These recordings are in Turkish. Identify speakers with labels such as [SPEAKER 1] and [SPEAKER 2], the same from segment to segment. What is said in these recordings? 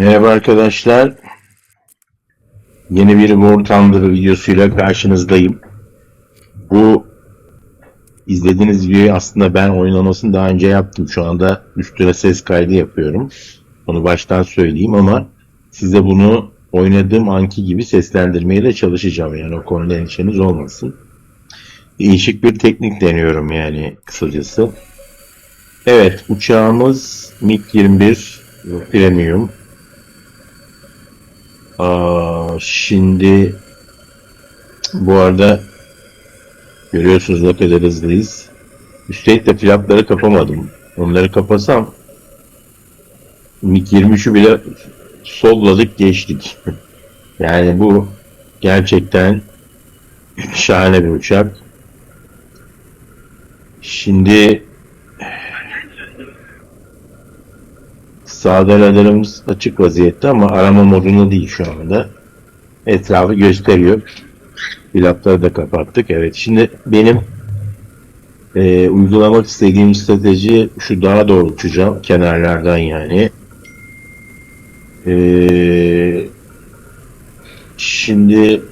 [SPEAKER 1] Merhaba arkadaşlar. Yeni bir War Thunder videosuyla karşınızdayım. Bu izlediğiniz videoyu aslında ben oynamasını daha önce yaptım. Şu anda üstüne ses kaydı yapıyorum. Onu baştan söyleyeyim ama size bunu oynadığım anki gibi seslendirmeye de çalışacağım. Yani o konuda endişeniz olmasın. Değişik bir teknik deniyorum yani kısacası. Evet uçağımız MiG-21 Premium. Şimdi bu arada görüyorsunuz ne kadar hızlıyız. Üstelik de flapları kapamadım. Onları kapasam MiG-23'ü bile solladık geçtik. yani bu gerçekten şahane bir uçak. Şimdi Sağda radarımız açık vaziyette ama arama modunda değil şu anda. Etrafı gösteriyor. Pilotları da kapattık. Evet şimdi benim e, uygulamak istediğim strateji şu dağa doğru uçacağım. Kenarlardan yani. E, şimdi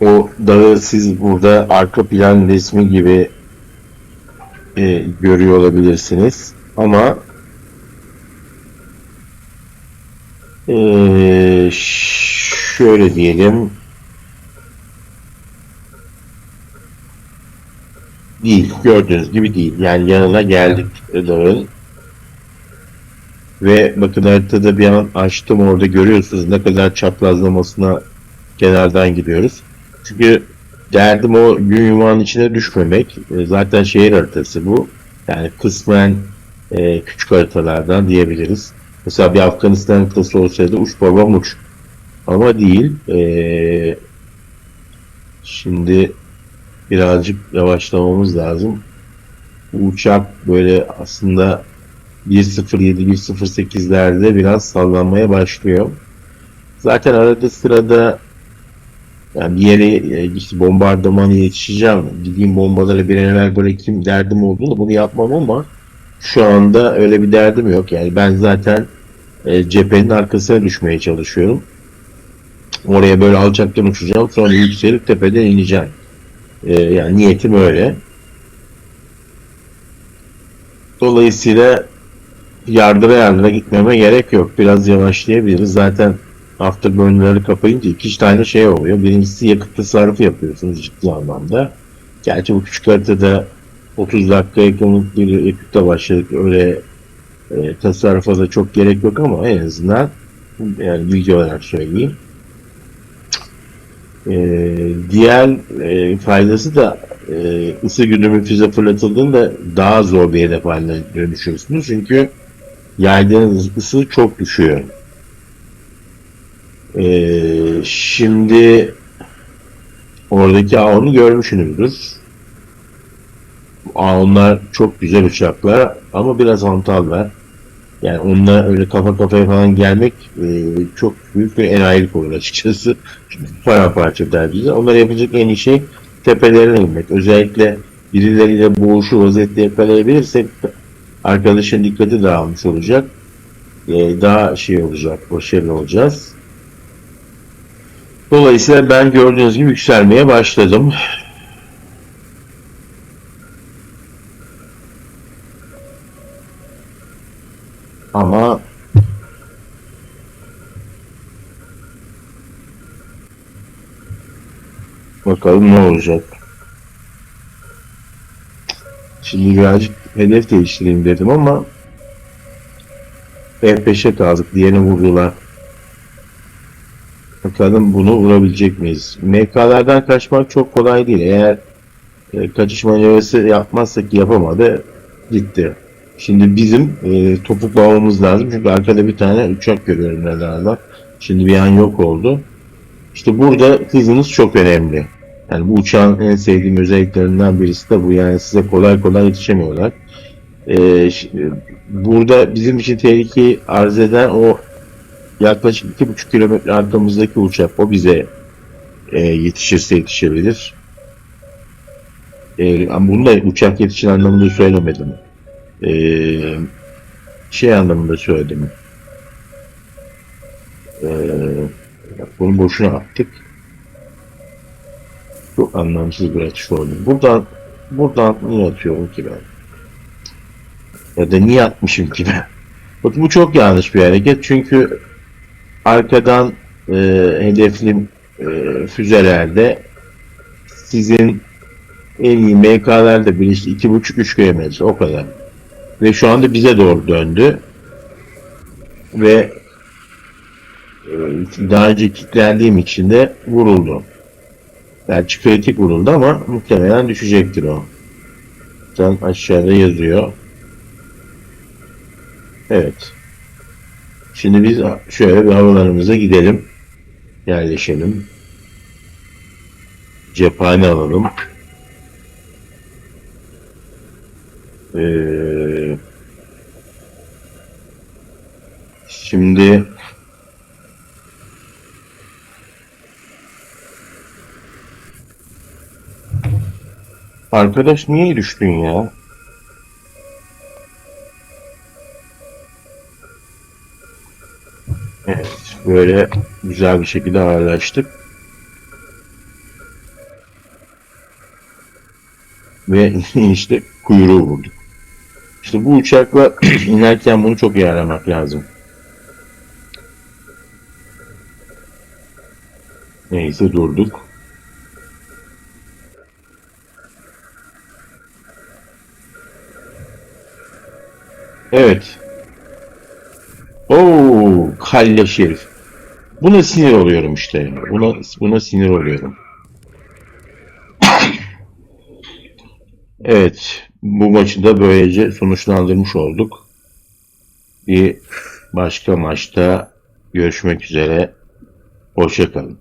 [SPEAKER 1] o dağı siz burada arka plan resmi gibi e, görüyor olabilirsiniz. Ama e, şöyle diyelim değil. Gördüğünüz gibi değil. Yani yanına geldik dağın. Ve bakın haritada bir an açtım orada görüyorsunuz ne kadar çaprazlamasına kenardan gidiyoruz. Çünkü derdim o gün yumağın içine düşmemek. E, Zaten şehir haritası bu. Yani kısmen e, küçük haritalardan diyebiliriz. Mesela bir Afganistan haritası olsaydı uç babam uç. Ama değil. E, şimdi birazcık yavaşlamamız lazım. Bu uçak böyle aslında 1.07-1.08'lerde biraz sallanmaya başlıyor. Zaten arada sırada yani bir yere e, işte bombardımana yetişeceğim. Gideyim bombaları bir an evvel bırakayım derdim olduğunu bunu yapmam ama şu anda öyle bir derdim yok. Yani ben zaten e, cephenin arkasına düşmeye çalışıyorum. Oraya böyle alçaktan uçacağım. Sonra yükselip tepeden ineceğim. E, yani niyetim öyle. Dolayısıyla yardıra yardıra gitmeme gerek yok. Biraz yavaşlayabiliriz. Zaten afterburn'ları kapayınca iki tane şey oluyor. Birincisi yakıt tasarrufu yapıyorsunuz ciddi anlamda. Gerçi bu küçük haritada 30 dakika yakınlık bir yakıtla başladık. Öyle e, tasarrufa da çok gerek yok ama en azından yani bilgi olarak söyleyeyim. E, diğer e, faydası da e, ısı güdümlü füze fırlatıldığında daha zor bir hedef haline dönüşüyorsunuz. Çünkü yaydığınız ısı çok düşüyor. Ee, şimdi oradaki A10'u görmüşsünüzdür. A10'lar çok güzel uçaklar ama biraz hantallar. Yani onunla öyle kafa kafaya falan gelmek e, çok büyük bir enayilik olur açıkçası. Paramparça der bize. Onlar yapacak en iyi şey tepelerine inmek. Özellikle birileriyle boğuşu vaziyette yakalayabilirsek arkadaşın dikkati dağılmış olacak. E, daha şey olacak, başarılı olacağız. Dolayısıyla ben gördüğünüz gibi yükselmeye başladım. Ama bakalım ne olacak. Şimdi birazcık hedef değiştireyim dedim ama F5'e kaldık. Diğerini vurdular. Bakalım bunu vurabilecek miyiz? MK'lardan kaçmak çok kolay değil. Eğer e, kaçış manevrası yapmazsak yapamadı gitti. Şimdi bizim e, topuklamamız lazım. Çünkü arkada bir tane uçak görüyorum radarda. Şimdi bir an yok oldu. İşte burada hızınız çok önemli. Yani bu uçağın en sevdiğim özelliklerinden birisi de bu. Yani size kolay kolay yetişemiyorlar. E, burada bizim için tehlikeyi arz eden o yaklaşık iki buçuk kilometre arkamızdaki uçak o bize e, yetişirse yetişebilir. E, ama bunu da uçak yetişir anlamında söylemedim. E, şey anlamında söyledim. Ee, bunu boşuna attık. Çok anlamsız bir atış oldu. Buradan buradan niye atıyorum ki ben? Ya da niye atmışım ki ben? Bu çok yanlış bir hareket çünkü arkadan e, hedefli e, füzelerde sizin en iyi MK'larda birisi iki buçuk üç kilometre o kadar. Ve şu anda bize doğru döndü. Ve e, daha önce kilitlendiğim için de vuruldu. Belki kritik vuruldu ama muhtemelen düşecektir o. Zaten aşağıda yazıyor. Evet. Şimdi biz şöyle bir havalarımıza gidelim. Yerleşelim. Cephane alalım. Ee, şimdi Arkadaş niye düştün ya? Evet, böyle güzel bir şekilde ağırlaştık. Ve işte kuyruğu vurduk. İşte bu uçakla inerken bunu çok iyi aramak lazım. Neyse durduk. Evet. Oo, kalle şerif. Buna sinir oluyorum işte. Buna buna sinir oluyorum. Evet, bu maçı da böylece sonuçlandırmış olduk. Bir başka maçta görüşmek üzere. Hoşça kalın.